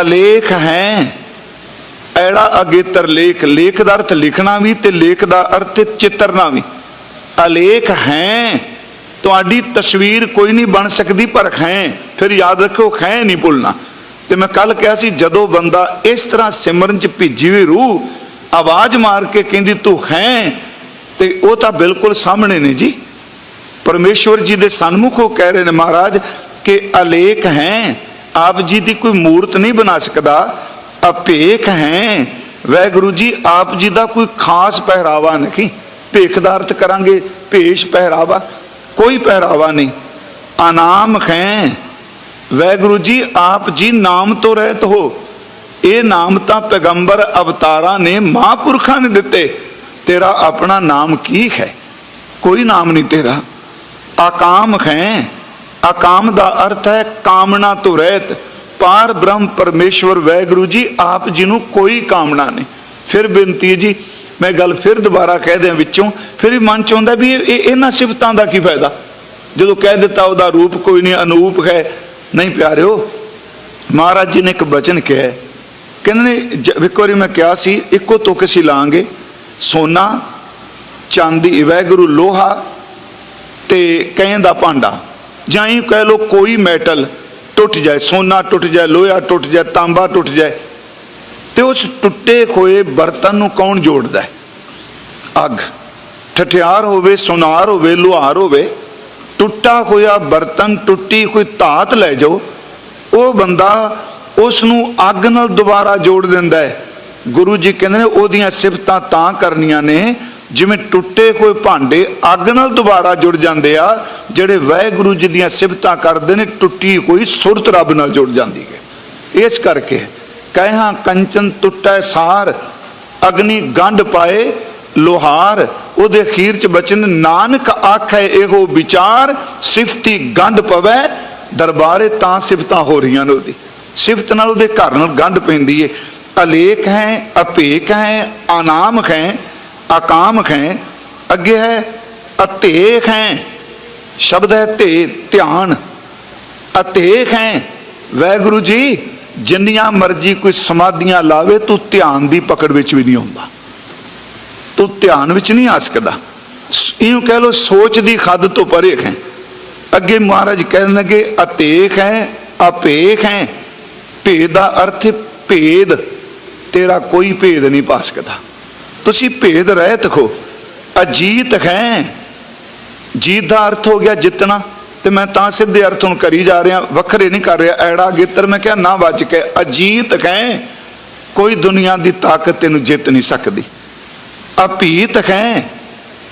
ਅਲੇਖ ਹੈ। ਐੜਾ ਅਗੇਤਰ ਲੇਖ ਲੇਖ ਦਾ ਅਰਥ ਲਿਖਣਾ ਵੀ ਤੇ ਲੇਖ ਦਾ ਅਰਥ ਚਿੱਤਰਨਾ ਵੀ। ਅਲੇਖ ਹੈ। ਤੁਹਾਡੀ ਤਸਵੀਰ ਕੋਈ ਨਹੀਂ ਬਣ ਸਕਦੀ ਪਰ ਹੈ। ਫਿਰ ਯਾਦ ਰੱਖੋ ਹੈ ਨਹੀਂ ਭੁੱਲਣਾ। ਤੇ ਮੈਂ ਕੱਲ ਕਿਹਾ ਸੀ, ਜਦੋਂ ਬੰਦਾ ਇਸ ਤਰ੍ਹਾਂ ਸਿਮਰਨ ਚ ਭਿੱਜੀ ਹੋਈ ਰੂਹ, ਆਵਾਜ਼ ਮਾਰ ਕੇ ਕਹਿੰਦੀ, ਤੂੰ ਹੈ? ਤੇ ਉਹ ਤਾਂ ਬਿਲਕੁਲ ਸਾਹਮਣੇ ਨੇ ਜੀ। ਪਰਮੇਸ਼ਵਰ ਜੀ ਦੇ ਸਨਮੁਖ ਉਹ ਕਹਿ ਰਹੇ ਨੇ ਮਹਾਰਾਜ ਕਿ ਅਲੇਖ ਹੈ। ਆਪ ਜੀ ਦੀ ਕੋਈ ਮੂਰਤ ਨਹੀਂ ਬਣਾ ਸਕਦਾ। ਅਪੇਖ ਹੈ। ਵੈਗੁਰੂ ਜੀ, ਆਪ ਜੀ ਦਾ ਕੋਈ ਖਾਸ ਪਹਿਰਾਵਾ ਨਹੀਂ। ਭੇਖ ਅਰਥ ਕਰਾਂਗੇ, ਭੇਸ਼ ਪਹਿਰਾਵਾ, ਕੋਈ ਪਹਿਰਾਵਾ ਨਹੀਂ। ਅਨਾਮ ਹੈ। ਵੈਗੁਰੂ ਜੀ, ਆਪ ਜੀ ਨਾਮ ਤੋਂ ਰਹਿਤ ਹੋ। ਇਹ ਨਾਮ ਤਾਂ ਪੈਗੰਬਰ ਅਵਤਾਰਾਂ ਨੇ ਮਹਾਂਪੁਰਖਾਂ ਨੇ ਦਿੱਤੇ। ਤੇਰਾ ਆਪਣਾ ਨਾਮ ਕੀ ਹੈ? ਕੋਈ ਨਾਮ ਨਹੀਂ ਤੇਰਾ। ਆਕਾਮ ਹੈ। ਆਕਾਮ ਦਾ ਅਰਥ ਹੈ ਕਾਮਨਾ ਤੋਂ ਰਹਿਤ। ਪਾਰ ਬ੍ਰਹਮ ਪਰਮੇਸ਼ਵਰ ਵੈਗੁਰੂ ਜੀ, ਆਪ ਜੀ ਨੂੰ ਕੋਈ ਕਾਮਨਾ ਨਹੀਂ। ਫਿਰ ਬੇਨਤੀ ਹੈ ਜੀ, ਮੈਂ ਗੱਲ ਫਿਰ ਦੁਬਾਰਾ ਕਹਿ ਦਿਆਂ ਵਿੱਚੋਂ, ਫਿਰ ਵੀ ਮਨ ਚ ਆਉਂਦਾ ਵੀ ਇਹ ਇਹਨਾਂ ਸਿਫਤਾਂ ਦਾ ਕੀ ਫਾਇਦਾ? ਜਦੋਂ ਕਹਿ ਦਿੱਤਾ ਉਹਦਾ ਰੂਪ ਕੋਈ ਨਹੀਂ, ਅਨੂਪ ਹੈ, ਨਹੀਂ ਪਿਆਰਿਓ, ਮਹਾਰਾਜ ਜੀ ਨੇ ਇੱਕ ਬਚਨ ਕਿਹਾ ਕਹਿੰਦੇ ਨੇ, ਜ- ਇੱਕ ਵਾਰੀ ਮੈਂ ਕਿਹਾ ਸੀ, ਇੱਕੋ ਤੁਕ ਅਸੀਂ ਲਾਂਗੇ, ਸੋਨਾ, ਚਾਂਦੀ, ਵੈਗੁਰੂ, ਲੋਹਾ ਤੇ ਕਹਿਣ ਦਾ ਭਾਂਡਾ। ਜਾਂ ਇਹ ਕਹਿ ਲੋ ਕੋਈ ਮੈਟਲ ਟੁੱਟ ਜਾਏ, ਸੋਨਾ ਟੁੱਟ ਜਾਏ, ਲੋਹਾ ਟੁੱਟ ਜਾਏ, ਤਾਂਬਾ ਟੁੱਟ ਜਾਏ, ਤੇ ਉਸ ਟੁੱਟੇ ਹੋਏ ਬਰਤਨ ਨੂੰ ਕੌਣ ਜੋੜਦਾ ਹੈ? ਅੱਗ। ਠਠਿਆਰ ਹੋਵੇ, ਸੁਨਾਰ ਹੋਵੇ, ਲੋਹਾਰ ਹੋਵੇ, ਟੁੱਟਾ ਹੋਇਆ ਬਰਤਨ, ਟੁੱਟੀ ਕੋਈ ਧਾਤ ਲੈ ਜਾਓ, ਉਹ ਬੰਦਾ ਉਸ ਨੂੰ ਅੱਗ ਨਾਲ ਦੁਬਾਰਾ ਜੋੜ ਦਿੰਦਾ ਹੈ। ਗੁਰੂ ਜੀ ਕਹਿੰਦੇ ਨੇ, ਉਹਦੀਆਂ ਸਿਫਤਾਂ ਤਾਂ ਕਰਨੀਆਂ ਨੇ ਜਿਵੇਂ ਟੁੱਟੇ ਕੋਈ ਭਾਂਡੇ ਅੱਗ ਨਾਲ ਦੁਬਾਰਾ ਜੁੜ ਜਾਂਦੇ ਆ, ਜਿਹੜੇ ਵਾਹਿਗੁਰੂ ਜੀ ਦੀਆਂ ਸਿਫਤਾਂ ਕਰਦੇ ਨੇ, ਟੁੱਟੀ ਕੋਈ ਸੁਰਤ ਰੱਬ ਨਾਲ ਜੁੜ ਜਾਂਦੀ ਹੈ। ਇਸ ਕਰਕੇ ਕਹਿਹਾਂ ਕੰਚਨ ਟੁੱਟੈ ਸਾਰ, ਅਗਨੀ ਗੰਢ ਪਾਏ ਲੋਹਾਰ, ਉਹਦੇ ਖੀਰ ਚ ਬਚਨ, ਨਾਨਕ ਆਖੈ ਇਹੋ ਵਿਚਾਰ, ਸਿਫਤੀ ਗੰਢ ਪਵੇ, ਦਰਬਾਰੇ ਤਾਂ ਸਿਫਤਾਂ ਹੋ ਰਹੀਆਂ ਨੇ ਉਹਦੀ। ਸਿਫਤ ਨਾਲ ਉਹਦੇ ਘਰ ਨਾਲ ਗੰਢ ਪੈਂਦੀ ਏ। ਅਲੇਖ ਹੈ, ਅਪੇਖ ਹੈ ਅਨਾਮ ਹੈ ਅਕਾਮ ਹੈ ਅੱਗੇ ਹੈ ਅਤੇਖ ਹੈ, ਸ਼ਬਦ ਹੈ ਤੇ ਧਿਆਨ। ਅਤੇਖ ਹੈ, ਵੈਗੁਰੂ ਜੀ, ਜਿੰਨੀਆਂ ਮਰਜ਼ੀ ਕੋਈ ਸਮਾਧੀਆਂ ਲਾਵੇ, ਤੂੰ ਧਿਆਨ ਦੀ ਪਕੜ ਵਿੱਚ ਵੀ ਨਹੀਂ ਆਉਂਦਾ। ਤੂੰ ਧਿਆਨ ਵਿੱਚ ਨਹੀਂ ਆ ਸਕਦਾ। ਸ- ਇਉਂ ਕਹਿ ਲੋ ਸੋਚ ਦੀ ਖੱਦ ਤੋਂ ਪਰੇ ਹੈ। ਅੱਗੇ ਮਹਾਰਾਜ ਕਹਿਣ ਲੱਗੇ, ਅਤੇਖ ਹੈ, ਅਪੇਖ ਹੈ। ਭੇਦ ਦਾ ਅਰਥ ਭੇਦ। ਤੇਰਾ ਕੋਈ ਭੇਦ ਨਹੀਂ ਪਾ ਸਕਦਾ। ਤੁਸੀਂ ਭੇਦ ਰਹਿਤ ਖੋ। ਅਜੀਤ ਹੈ। ਜੀਤ ਦਾ ਅਰਥ ਹੋ ਗਿਆ ਜਿੱਤਣਾ। ਤੇ ਮੈਂ ਤਾਂ ਸਿੱਧੇ ਅਰਥ ਹੁਣ ਕਰੀ ਜਾ ਰਿਹਾ, ਵੱਖਰੇ ਨਹੀਂ ਕਰ ਰਿਹਾ। ਐੜਾ ਗੇਤਰ ਮੈਂ ਕਿਹਾ, ਨਾ ਵੱਜ ਕੇ, ਅਜੀਤ ਹੈ। ਕੋਈ ਦੁਨੀਆ ਦੀ ਤਾਕਤ ਤੈਨੂੰ ਜਿੱਤ ਨਹੀਂ ਸਕਦੀ। ਅਭੀਤ ਹੈ।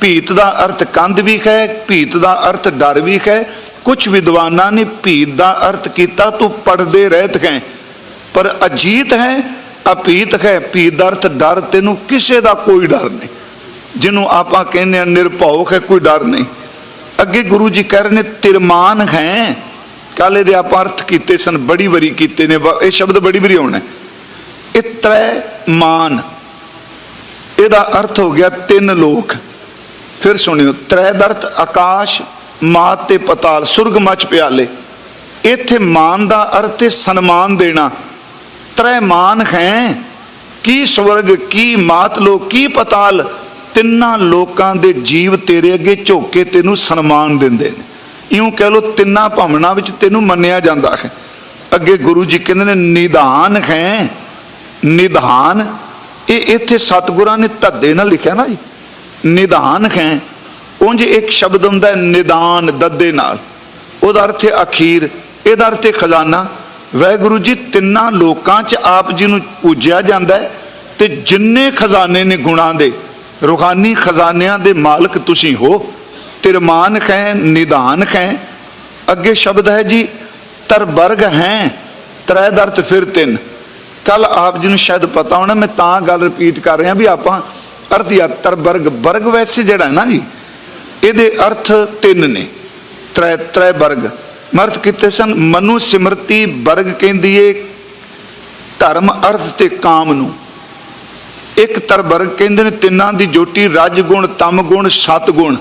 ਭੀਤ ਦਾ ਅਰਥ ਕੰਧ ਵੀ ਹੈ, ਭੀਤ ਦਾ ਅਰਥ ਡਰ ਵੀ ਹੈ। ਕੁਝ ਵਿਦਵਾਨਾਂ ਨੇ ਭੀਤ ਦਾ ਅਰਥ ਕੀਤਾ, ਤੂੰ ਪੜਦੇ ਰਹਿਤ ਹੈ। ਪਰ ਅਜੀਤ ਹੈ। ਅਪੀਤ ਹੈ ਭੀਤ ਦਾ ਅਰਥ ਡਰ, ਤੈਨੂੰ ਕਿਸੇ ਦਾ ਕੋਈ ਡਰ ਨਹੀਂ। ਜਿਹਨੂੰ ਆਪਾਂ ਕਹਿੰਦੇ ਆ ਨਿਰਭਉ ਹੈ, ਕੋਈ ਡਰ ਨਹੀਂ। ਅੱਗੇ ਗੁਰੂ ਜੀ ਕਹਿ ਰਹੇ ਨੇ, ਤਿਰਮਾਨ ਹੈ। ਕਾਲੇ ਦੇ ਆਪਾਂ ਅਰਥ ਕੀਤੇ ਸਨ, ਬੜੀ ਵਾਰੀ ਕੀਤੇ ਨੇ ਇਹ ਸ਼ਬਦ ਬੜੀ ਵਾਰੀ ਆਉਣਾ ਇਹ ਤ੍ਰੈ ਮਾਨ ਇਹਦਾ ਅਰਥ ਹੋ ਗਿਆ ਤਿੰਨ ਲੋਕ। ਫਿਰ ਸੁਣਿਓ ਤ੍ਰੈ ਦਾ ਆਕਾਸ਼, ਮਾਤ ਤੇ ਪਤਾਲ, ਸੁਰਗ ਮਚ ਪਿਆਲੇ। ਇੱਥੇ ਮਾਨ ਦਾ ਅਰਥ ਹੈ ਸਨਮਾਨ ਦੇਣਾ। ਤ੍ਰੈ ਮਾਨ ਹੈ। ਕੀ ਸਵਰਗ, ਕੀ ਮਾਤ ਲੋਕ ਕੀ ਪਤਾਲ, ਤਿੰਨਾਂ ਲੋਕਾਂ ਦੇ ਜੀਵ ਤੇਰੇ ਅੱਗੇ ਝੁੱਕ ਕੇ ਤੈਨੂੰ ਸਨਮਾਨ ਦਿੰਦੇ ਨੇ। ਇਉਂ ਕਹਿ ਲੋ, ਤਿੰਨਾਂ ਭਾਵਨਾ ਵਿੱਚ ਤੈਨੂੰ ਮੰਨਿਆ ਜਾਂਦਾ ਹੈ। ਅੱਗੇ ਗੁਰੂ ਜੀ ਕਹਿੰਦੇ ਨੇ, ਨਿਧਾਨ ਹੈ। ਨਿਧਾਨ, ਇਹ ਇੱਥੇ ਸਤਿਗੁਰਾਂ ਨੇ ਧੱਦੇ ਨਾਲ ਲਿਖਿਆ ਨਾ ਜੀ। ਨਿਧਾਨ ਹੈ। ਉਂਝ ਇੱਕ ਸ਼ਬਦ ਹੁੰਦਾ ਨਿਦਾਨ, ਦੱਦੇ ਨਾਲ। ਉਹਦਾ ਅਰਥ ਹੈ ਅਖੀਰ, ਇਹਦਾ ਅਰਥ ਹੈ ਖਜ਼ਾਨਾ। ਵੈਗੁਰੂ ਜੀ, ਤਿੰਨਾਂ ਲੋਕਾਂ 'ਚ ਆਪ ਜੀ ਨੂੰ ਪੂਜਿਆ ਜਾਂਦਾ ਹੈ ਤੇ ਜਿੰਨੇ ਖਜ਼ਾਨੇ ਨੇ ਗੁਣਾਂ ਦੇ, ਰੂਹਾਨੀ ਖਜ਼ਾਨਿਆਂ ਦੇ ਮਾਲਕ ਤੁਸੀਂ ਹੋ। ਤਿਰਮਾਨ ਹੈ ਨਿਦਾਨ ਹੈ ਅੱਗੇ ਸ਼ਬਦ ਹੈ ਜੀ ਤਰਬਰਗ ਹੈ, ਤ੍ਰੈ ਦਰਤ ਫਿਰ ਤਿੰਨ। ਕੱਲ ਆਪ ਜੀ ਨੂੰ ਸ਼ਾਇਦ ਪਤਾ ਹੋਣਾ, ਮੈਂ ਤਾਂ ਗੱਲ ਰਿਪੀਟ ਕਰ ਰਿਹਾ ਵੀ ਆਪਾਂ ਅਰਥ ਯਾਤਰ ਵਰਗ ਵਰਗ ਵੈਸੇ ਜਿਹੜਾ ਹੈ ਨਾ ਜੀ, ਇਹਦੇ ਅਰਥ ਤਿੰਨ ਨੇ। ਤ੍ਰੈ ਤ੍ਰੈ ਵਰਗ ਮਰਥ ਕੀਤੇ ਸਨ। ਮਨੁ ਸਿਮਰਤੀ ਵਰਗ ਕਹਿੰਦੀ ਏ, ਧਰਮ ਅਰਥ ਤੇ ਕਾਮ ਨੂੰ। ਇੱਕ ਤਰ ਵਰਗ ਕਹਿੰਦੇ ਨੇ, ਤਿੰਨਾਂ ਦੀ ਜੋਟੀ ਰਜ ਗੁਣ, ਤਮ ਗੁਣ, ਸਤ ਗੁਣ।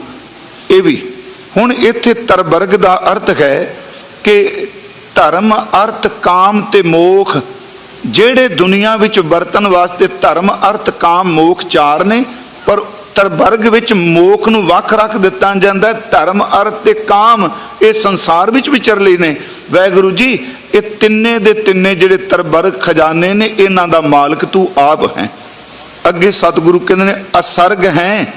ਇਹ ਵੀ। ਹੁਣ ਇੱਥੇ ਤਰ ਵਰਗ ਦਾ ਅਰਥ ਹੈ ਕਿ ਧਰਮ ਅਰਥ, ਕਾਮ ਤੇ ਮੋਖ, ਜਿਹੜੇ ਦੁਨੀਆ ਵਿੱਚ ਵਰਤਨ ਵਾਸਤੇ ਧਰਮ ਅਰਥ, ਕਾਮ, ਮੋਖ ਚਾਰ ਨੇ, ਪਰ ਤਰਵਰਗ ਵਿੱਚ ਮੋਖ ਨੂੰ ਵੱਖ ਰੱਖ ਦਿੱਤਾ ਜਾਂਦਾ ਧਰਮ ਅਰਥ ਤੇ ਕਾਮ ਇਹ ਸੰਸਾਰ ਵਿੱਚ ਵਿਚਰਲੇ ਨੇ। ਵੈਗੁਰੂ ਜੀ, ਇਹ ਤਿੰਨੇ ਦੇ ਤਿੰਨੇ ਜਿਹੜੇ ਤਰਬਰ ਖਜ਼ਾਨੇ ਨੇ, ਇਹਨਾਂ ਦਾ ਮਾਲਕ ਤੂੰ ਆਪ ਹੈ। ਅੱਗੇ ਸਤਿਗੁਰੂ ਕਹਿੰਦੇ ਨੇ ਅਸਰਗ ਹੈ।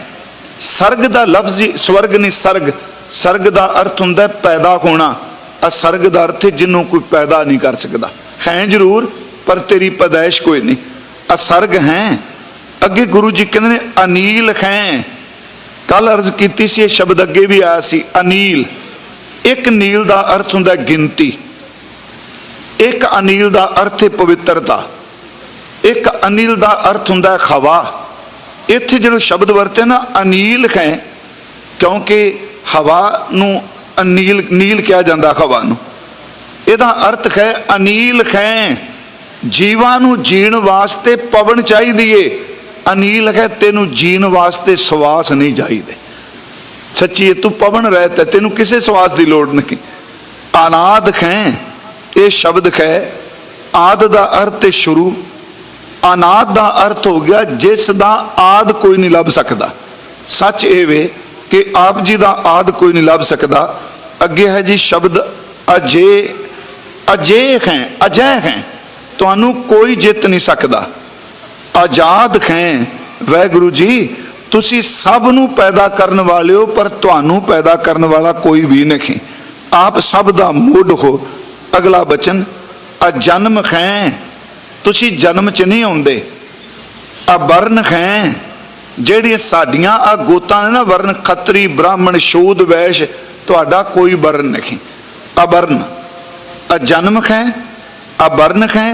ਸਰਗ ਦਾ ਲਫ਼ਜ਼ ਹੀ ਸਵਰਗ ਨਹੀਂ, ਸਰਗ। ਸਰਗ ਦਾ ਅਰਥ ਹੁੰਦਾ ਪੈਦਾ ਹੋਣਾ। ਅਸਰਗ ਦਾ ਅਰਥ ਜਿਹਨੂੰ ਕੋਈ ਪੈਦਾ ਨਹੀਂ ਕਰ ਸਕਦਾ। ਹੈ ਜ਼ਰੂਰ, ਪਰ ਤੇਰੀ ਪੈਦਾਇਸ਼ ਕੋਈ ਨਹੀਂ। ਅਸਰਗ ਹੈ। ਅੱਗੇ ਗੁਰੂ ਜੀ ਕਹਿੰਦੇ ਨੇ, ਅਨੀਲ ਹੈ। ਕੱਲ ਅਰਜ਼ ਕੀਤੀ ਸੀ, ਇਹ ਸ਼ਬਦ ਅੱਗੇ ਵੀ ਆਇਆ ਸੀ, ਅਨੀਲ। ਇੱਕ ਨੀਲ ਦਾ ਅਰਥ ਹੁੰਦਾ ਗਿਣਤੀ, ਇੱਕ ਅਨੀਲ ਦਾ ਅਰਥ ਹੈ ਪਵਿੱਤਰਤਾ, ਇੱਕ ਅਨਿਲ ਦਾ ਅਰਥ ਹੁੰਦਾ ਹੈ ਹਵਾ। ਇੱਥੇ ਜਿਹੜਾ ਸ਼ਬਦ ਵਰਤੇ ਨਾ, ਅਨੀਲ ਹੈ ਕਿਉਂਕਿ ਹਵਾ ਨੂੰ ਅਨੀਲ, ਨੀਲ ਕਿਹਾ ਜਾਂਦਾ ਹਵਾ ਨੂੰ। ਇਹਦਾ ਅਰਥ ਹੈ ਅਨੀਲ ਹੈ ਜੀਵਾਂ ਨੂੰ ਜੀਣ ਵਾਸਤੇ ਪਵਨ ਚਾਹੀਦੀ ਏ। ਅਨੀਲ ਹੈ ਤੈਨੂੰ ਜੀਣ ਵਾਸਤੇ ਸਵਾਸ ਨਹੀਂ ਚਾਹੀਦੇ। ਸੱਚੀ ਇਹ ਤੂੰ ਪਵਨ ਰਹਿਤ ਹੈ, ਤੈਨੂੰ ਕਿਸੇ ਸਵਾਸ ਦੀ ਲੋੜ ਨਹੀਂ। ਅਨਾਦ ਹੈ ਇਹ ਸ਼ਬਦ ਖੈ, ਆਦ ਦਾ ਅਰਥ ਹੈ ਸ਼ੁਰੂ। ਅਨਾਦ ਦਾ ਅਰਥ ਹੋ ਗਿਆ, ਜਿਸ ਦਾ ਆਦ ਕੋਈ ਨਹੀਂ ਲੱਭ ਸਕਦਾ। ਸੱਚ ਇਹ ਵੇ ਕਿ ਆਪ ਜੀ ਦਾ ਆਦ ਕੋਈ ਨਹੀਂ ਲੱਭ ਸਕਦਾ। ਅੱਗੇ ਹੈ ਜੀ ਸ਼ਬਦ ਅਜੇ ਅਜੇ ਹੈ ਅਜੈ ਹੈ ਤੁਹਾਨੂੰ ਕੋਈ ਜਿੱਤ ਨਹੀਂ ਸਕਦਾ। ਆਜ਼ਾਦ ਹੈ ਵਾਹਿਗੁਰੂ ਜੀ ਤੁਸੀਂ ਸਭ ਨੂੰ ਪੈਦਾ ਕਰਨ ਵਾਲੇ ਹੋ, ਪਰ ਤੁਹਾਨੂੰ ਪੈਦਾ ਕਰਨ ਵਾਲਾ ਕੋਈ ਵੀ ਨਹੀਂ। ਆਪ ਸਭ ਦਾ ਮੁੱਢ ਹੋ। ਅਗਲਾ ਬਚਨ, ਆ ਜਨਮ ਹੈ ਤੁਸੀਂ ਜਨਮ ਚ ਨਹੀਂ ਆਉਂਦੇ। ਆ ਵਰਨ ਹੈ ਜਿਹੜੀਆਂ ਸਾਡੀਆਂ ਆ ਗੋਤਾਂ ਨੇ ਨਾ, ਵਰਨ ਖੱਤਰੀ, ਬ੍ਰਾਹਮਣ ਸ਼ੂਦ ਵੈਸ਼, ਤੁਹਾਡਾ ਕੋਈ ਵਰਨ ਨਹੀਂ। ਆ ਵਰਨ, ਆ ਜਨਮ ਹੈ ਆ ਵਰਨ ਹੈ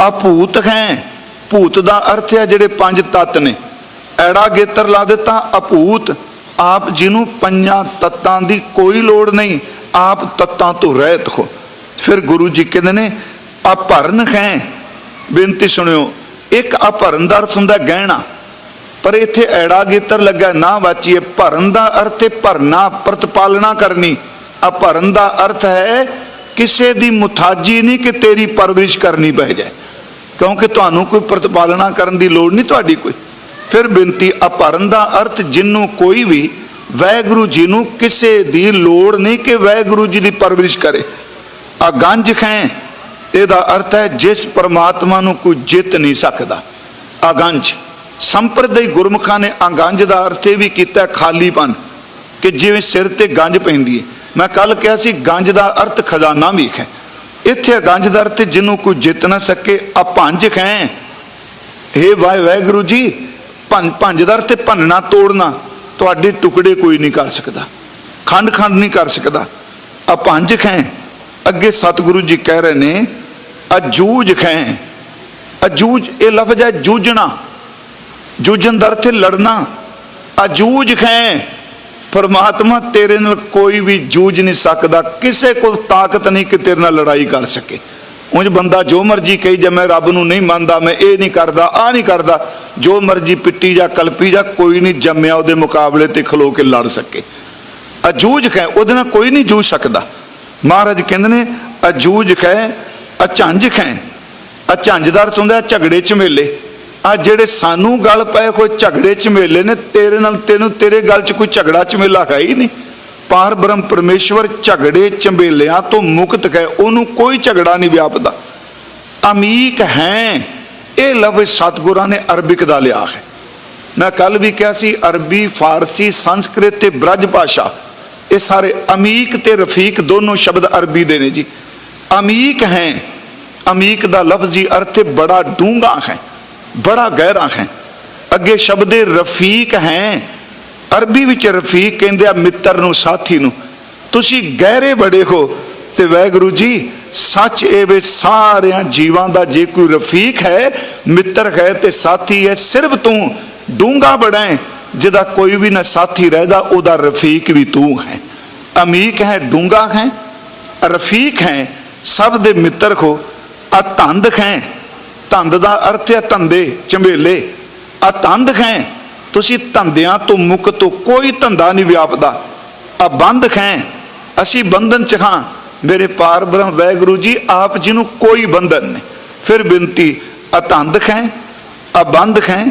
ਆ ਭੂਤ ਹੈ ਭੂਤ ਦਾ ਅਰਥ ਹੈ ਜਿਹੜੇ ਪੰਜ ਤੱਤ ਨੇ। ਐੜਾ ਗੇਤਰ ਲਾ ਦਿੱਤਾ ਅਪੂਤ ਆਪ ਜਿਹਨੂੰ ਪੰਜਾਂ ਤੱਤਾਂ ਦੀ ਕੋਈ ਲੋੜ ਨਹੀਂ, ਆਪ ਤੱਤਾਂ ਤੋਂ ਰਹਿਤ ਹੋ। ਫਿਰ ਗੁਰੂ ਜੀ ਕਹਿੰਦੇ ਨੇ ਅਭਰਨ ਹੈ। ਬੇਨਤੀ ਸੁਣਿਓ, ਇੱਕ ਅਭਰਨ ਦਾ ਅਰਥ ਹੁੰਦਾ ਗਹਿਣਾ। ਪਰ ਇੱਥੇ ਐੜਾ ਗੇਤਰ ਲੱਗਾ ਨਾ ਵਾਚੀਏ, ਭਰਨ ਦਾ ਅਰਥ ਹੈ ਭਰਨਾ, ਪ੍ਰਤਪਾਲਣਾ ਕਰਨੀ। ਅਭਰਨ ਦਾ ਅਰਥ ਹੈ, ਕਿਸੇ ਦੀ ਮੁਤਾਜੀ ਨਹੀਂ ਕਿ ਤੇਰੀ ਪਰਵਰਿਸ਼ ਕਰਨੀ ਪੈ ਜਾਏ। ਕਿਉਂਕਿ ਤੁਹਾਨੂੰ ਕੋਈ ਪ੍ਰਤਪਾਲਣਾ ਕਰਨ ਦੀ ਲੋੜ ਨਹੀਂ, ਤੁਹਾਡੀ ਕੋਈ। ਫਿਰ ਬੇਨਤੀ ਅਪਰਨ ਦਾ ਅਰਥ ਜਿੰਨੂੰ ਕੋਈ ਵੀ ਵਾਹਿਗੁਰੂ ਜੀ ਨੂੰ ਕਿਸੇ ਦੀ ਲੋੜ ਨਹੀਂ ਕਿ ਵਾਹਿਗੁਰੂ ਜੀ ਦੀ ਪਰਵਰਿਸ਼ ਕਰੇ। ਆ ਗੰਜ ਖੈ, ਇਹਦਾ ਅਰਥ ਹੈ ਜਿਸ ਪਰਮਾਤਮਾ ਨੂੰ ਕੋਈ ਜਿੱਤ ਨਹੀਂ ਸਕਦਾ। ਅਗੰਜ ਸੰਪਰਦਾਇ ਗੁਰਮੁਖਾਂ ਨੇ ਅਗੰਜ ਦਾ ਅਰਥ ਇਹ ਵੀ ਕੀਤਾ ਖਾਲੀਪਨ ਕਿ ਜਿਵੇਂ ਸਿਰ ਤੇ ਗੰਜ ਪੈਂਦੀ ਹੈ। ਮੈਂ ਕੱਲ ਕਿਹਾ ਸੀ, ਗੰਜ ਦਾ ਅਰਥ ਖਜ਼ਾਨਾ ਵੀ ਹੈ ਇੱਥੇ ਅਗੰਜ ਦਾ ਅਰਥ ਜਿਹਨੂੰ ਕੋਈ ਜਿੱਤ ਨਾ ਸਕੇ, ਆ ਭੰਜ ਖੈ। ਇਹ ਵਾਹਿ ਵਾਹਿਗੁਰੂ ਜੀ ਭੰਜ ਭੰਜ ਦਾ ਅਰਥ ਭੰਨਣਾ, ਤੋੜਨਾ, ਤੁਹਾਡੇ ਟੁਕੜੇ ਕੋਈ ਨਹੀਂ ਕਰ ਸਕਦਾ। ਖੰਡ ਖੰਡ ਨਹੀਂ ਕਰ ਸਕਦਾ। ਆ ਭੰਜ ਖੈ, ਅੱਗੇ ਸਤਿਗੁਰੂ ਜੀ ਕਹਿ ਰਹੇ ਨੇ ਅਜੂਜ ਖੈ। ਅਜੂਜ ਇਹ ਲਫ਼ਜ਼ ਹੈ ਜੂਝਣਾ। ਜੂਝਣ ਦਾ ਅਰਥ ਲੜਨਾ। ਅਜੂਜ ਖੈ, ਪਰਮਾਤਮਾ ਤੇਰੇ ਨਾਲ ਕੋਈ ਵੀ ਜੂਝ ਨਹੀਂ ਸਕਦਾ। ਕਿਸੇ ਕੋਲ ਤਾਕਤ ਨਹੀਂ ਕਿ ਤੇਰੇ ਨਾਲ ਲੜਾਈ ਕਰ ਸਕੇ। ਉਂਝ ਬੰਦਾ ਜੋ ਮਰਜ਼ੀ ਕਹੀ ਜੇ ਮੈਂ ਰੱਬ ਨੂੰ ਨਹੀਂ ਮੰਨਦਾ, ਮੈਂ ਇਹ ਨਹੀਂ ਕਰਦਾ ਆ ਨਹੀਂ ਕਰਦਾ। ਜੋ ਮਰਜ਼ੀ ਪਿੱਟੀ ਜਾਂ ਕਲਪੀ ਜਾਂ ਕੋਈ ਨਹੀਂ ਜੰਮਿਆ ਉਹਦੇ ਮੁਕਾਬਲੇ ਤੇ ਖਲੋ ਕੇ ਲੜ ਸਕੇ। ਅਜੂਝ ਹੈ ਉਹਦੇ ਨਾਲ ਕੋਈ ਨਹੀਂ ਜੂਝ ਸਕਦਾ। ਮਹਾਰਾਜ ਕਹਿੰਦੇ ਨੇ ਅਜੂਝ ਹੈ ਅਝੰਜ ਹੈ ਅਝੰਜ ਦਾ ਅਰਥ ਹੁੰਦਾ, ਝਗੜੇ ਝਮੇਲੇ ਆ ਜਿਹੜੇ ਸਾਨੂੰ ਗੱਲ ਪਏ ਕੋਈ ਝਗੜੇ ਝਮੇਲੇ ਨੇ, ਤੇਰੇ ਨਾਲ ਤੈਨੂੰ ਤੇਰੇ ਗੱਲ 'ਚ ਕੋਈ ਝਗੜਾ ਝਮੇਲਾ ਹੈ ਹੀ ਨਹੀਂ। ਪਾਰ ਬ੍ਰਹਮ ਪਰਮੇਸ਼ਵਰ ਝਗੜੇ ਝਮੇਲਿਆਂ ਤੋਂ ਮੁਕਤ ਹੈ ਉਹਨੂੰ ਕੋਈ ਝਗੜਾ ਨਹੀਂ ਵਿਆਪਦਾ। ਅਮੀਕ ਹੈ। ਇਹ ਲਫ਼ਜ਼ ਸਤਿਗੁਰਾਂ ਨੇ ਅਰਬਿਕ ਦਾ ਲਿਆ ਹੈ। ਮੈਂ ਕੱਲ ਵੀ ਕਿਹਾ ਸੀ, ਅਰਬੀ, ਫਾਰਸੀ, ਸੰਸਕ੍ਰਿਤ ਤੇ ਬ੍ਰਜ ਭਾਸ਼ਾ, ਇਹ ਸਾਰੇ ਅਮੀਕ ਤੇ ਰਫੀਕ ਦੋਨੋਂ ਸ਼ਬਦ ਅਰਬੀ ਦੇ ਨੇ ਜੀ। ਅਮੀਕ ਹੈ, ਅਮੀਕ ਦਾ ਲਫ਼ਜ਼ੀ ਅਰਥ ਬੜਾ ਡੂੰਘਾ ਹੈ, ਬੜਾ ਗਹਿਰਾ ਹੈ। ਅੱਗੇ ਸ਼ਬਦ ਹੈ ਰਫੀਕ ਹੈ, ਅਰਬੀ ਵਿੱਚ ਰਫੀਕ ਕਹਿੰਦੇ ਆ ਮਿੱਤਰ ਨੂੰ, ਸਾਥੀ ਨੂੰ। ਤੁਸੀਂ ਗਹਿਰੇ ਬੜੇ ਹੋ ਤੇ ਵੈਗੁਰੂ ਜੀ ਸੱਚ ਇਹ ਵੇ ਸਾਰਿਆਂ ਜੀਵਾਂ ਦਾ ਜੇ ਕੋਈ ਰਫੀਕ ਹੈ, ਮਿੱਤਰ ਹੈ ਤੇ ਸਾਥੀ ਹੈ, ਸਿਰਫ ਤੂੰ ਡੂੰਗਾ ਬੜਾ ਹੈ ਜਿਹਦਾ ਕੋਈ ਵੀ ਨਾ ਸਾਥੀ ਰਹਿਦਾ, ਉਹਦਾ ਰਫੀਕ ਵੀ ਤੂੰ ਹੈ। ਅਮੀਕ ਹੈ ਡੂੰਗਾ ਹੈ, ਰਫੀਕ ਹੈ, ਸਭ ਦੇ ਮਿੱਤਰ ਹੋ ਅਤੰਦ ਧੰਦ ਹੈ ਧੰਦ ਦਾ ਅਰਥ ਹੈ ਧੰਦੇ ਚੰਬੇਲੇ ਆ ਧੰਦ ਹੈ ਤੁਸੀਂ ਧੰਦਿਆਂ ਤੋਂ ਮੁਕਤ ਹੋ ਕੋਈ ਧੰਦਾ ਨਹੀਂ ਵਿਆਪਦਾ। ਆ ਬੰਧ ਹੈ ਅਸੀਂ ਬੰਧਨ ਚ ਹਾਂ। ਮੇਰੇ ਪਾਰ ਬ੍ਰਹਮ ਵੈਗੁਰੂ ਜੀ, ਆਪ ਜੀ ਨੂੰ ਕੋਈ ਬੰਧਨ ਨਹੀਂ। ਫਿਰ ਬੇਨਤੀ, ਅਤੰਦ ਖੈ, ਅਬੰਧ ਹੈ